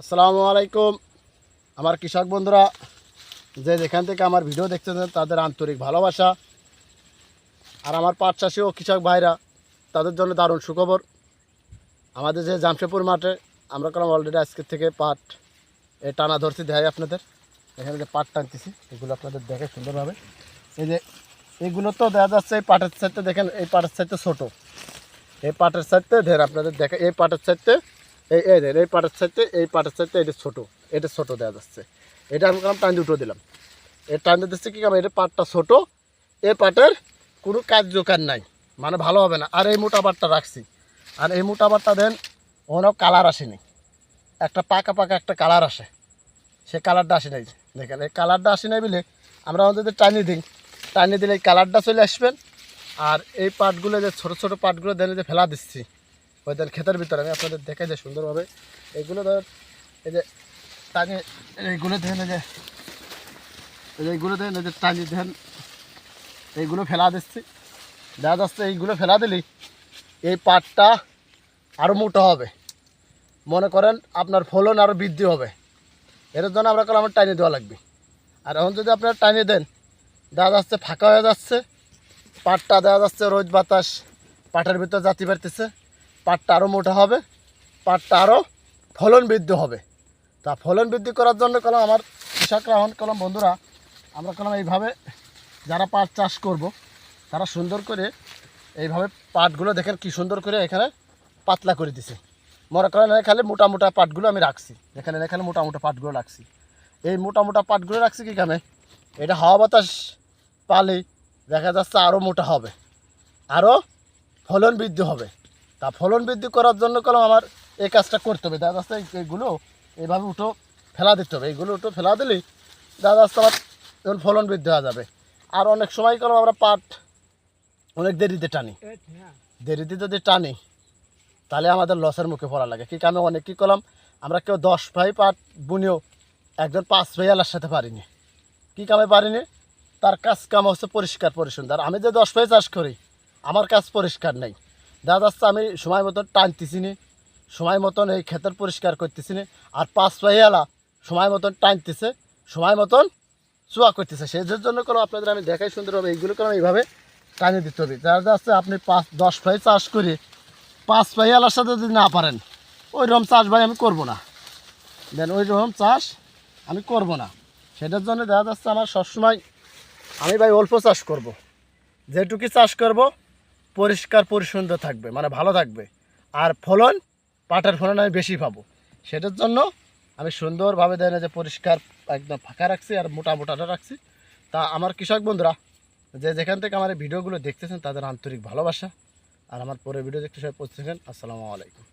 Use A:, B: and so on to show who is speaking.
A: আসসালামু আলাইকুম। আমার কৃষক বন্ধুরা, যে যেখান থেকে আমার ভিডিও দেখতেছেন, তাদের আন্তরিক ভালোবাসা। আর আমার পাট চাষি ও কৃষক ভাইরা, তাদের জন্য দারুণ সুখবর। আমাদের যে জামশেদপুর মাঠে, আমরা করলাম অলরেডি আজকের থেকে পাট, এ টানা ধরছি, দেখাই আপনাদের। এখানে যে পাট টানতেছি, এগুলো আপনাদের দেখে সুন্দরভাবে। এই যে, এগুলো তো দেখা যাচ্ছে, এই পাটের সাইডতে দেখেন, এই পাটের সাইডতে ছোটো। এই পাটের সাইডতে ধের আপনাদের দেখে, এই পাটের সাইডতে এই এই দেন এই পাটের সাইডতে এই পাটের সাইডতে এটা ছোটো এটা ছোটো দেওয়া যাচ্ছে। এটা আমি কারণ টান দুটো দিলাম। এই টান দিচ্ছে কি কারণ এটা পাটটা ছোটো এই পাটের কোনো কার্যকার নাই মানে ভালো হবে না। আর এই মোটা পাটটা রাখছি। আর এই মোটা পাটটা দেন ওনাও কালার আসেনি। একটা পাকা পাকা একটা কালার আসে। সে কালারটা আসে নাই, দেখেন, এই কালারটা আসে নাই বলে আমরা আমাদের টানিয়ে দিই। টানিয়ে দিলে এই কালারটা চলে আসবেন আর এই পাটগুলো যে ছোটো ছোটো পাটগুলো দেন যে ফেলা দিচ্ছি। ওই দেন ক্ষেতের ভিতরে, আমি আপনাদের দেখাই যে সুন্দরভাবে। এইগুলো ধর, এই যে টানি এইগুলো দেখেন যে এইগুলো দেখেন এই যে টানি দেখেন এইগুলো ফেলা দিচ্ছি। দেখা যাচ্ছে এইগুলো ফেলা দিলি, এই পাটটা আরও মোটা হবে। মনে করেন আপনার ফলন আরও বৃদ্ধি হবে। এর জন্য আমরা কাল আমার টাইনে দেওয়া লাগবে। আর এখন যদি আপনারা টাইনে দেন, দেখা যাচ্ছে ফাঁকা হয়ে যাচ্ছে। পাটটা দেখা যাচ্ছে রোদ বাতাস, পাটের ভিতর জাতি পারতেছে পাটটা আরও মোটা হবে, পাটটা আরও ফলন বৃদ্ধি হবে। তা ফলন বৃদ্ধি করার জন্য কলম আমার কৃষকরা এখন কলম বন্ধুরা, আমরা কলম এইভাবে যারা পাট চাষ করব, তারা সুন্দর করে এইভাবে পাটগুলো দেখেন কি সুন্দর করে এখানে পাতলা করে দিছে। মনে করেন এখানে মোটা মোটা পাটগুলো আমি রাখছি। এখানে এখানে মোটা মোটা পাটগুলো রাখছি। এই মোটা মোটা পাটগুলো রাখছি কি কামে এটা হাওয়া বাতাস পালে দেখা যাচ্ছে আরও মোটা হবে আরও ফলন বৃদ্ধি হবে। তা ফলন বৃদ্ধি করার জন্য কলম আমার এই কাজটা করতে হবে। দাদা এই- এইগুলো এইভাবে উঠো, ফেলা দিতে হবে। এইগুলো উঠো, ফেলা দিলেই দাদা যাচ্ছে আমার যখন ফলন বৃদ্ধি হয়ে যাবে। আর অনেক সময় কলম আমরা পাট অনেক দেরিতে টানি। দেরিতে যদি টানি, তাহলে আমাদের লসের মুখে পড়া লাগে। কি কামে অনেক কী করলাম আমরা কেউ দশ ভাই পাট বুনেও একজন পাঁচ ভাই আলার সাথে পারিনি। কী কামে পারিনি? তার কাজ কাম হচ্ছে পরিষ্কার পরিচ্ছন্ন। আর আমি যে দশ ভাই চাষ করি, আমার কাজ পরিষ্কার নেই। দেখা যাচ্ছে আমি সময় মতন টানতেছি নি সময় মতন এই ক্ষেতের পরিষ্কার করতেছি নি আর পাঁচ পাইয়ালা সময় মতন টানতেছে, সময় মতন চুয়া করতেছে। সেই জন্য কোনো আপনাদের আমি দেখাই সুন্দর হবে এইগুলো কোনো এইভাবে টানিয়ে দিতে হবে। দেখা যাচ্ছে আপনি পাঁচ, দশ ভাই চাষ করে পাঁচ পাইয়ালার সাথে যদি না পারেন ওই রকম চাষ ভাই আমি করব না। দেন ওই রকম চাষ আমি করব না। সেটার জন্য দেখা যাচ্ছে আমার সবসময় আমি ভাই অল্প চাষ করব। যেটুকু চাষ করব পরিষ্কার পরিচ্ছন্ন থাকবে মানে ভালো থাকবে। আর ফলন, পাটের ফলন আমি বেশি পাবো সেটার জন্য আমি সুন্দরভাবে দেয় না যে পরিষ্কার একদম ফাঁকা রাখছি আর মোটা মোটাটা রাখছি। তা আমার কৃষক বন্ধুরা, যে যেখান থেকে আমার ভিডিওগুলো দেখতেছেন, তাদের আন্তরিক ভালোবাসা। আর আমার পরে ভিডিও দেখতে সবাই পৌঁছেছেন আসসালামু আলাইকুম।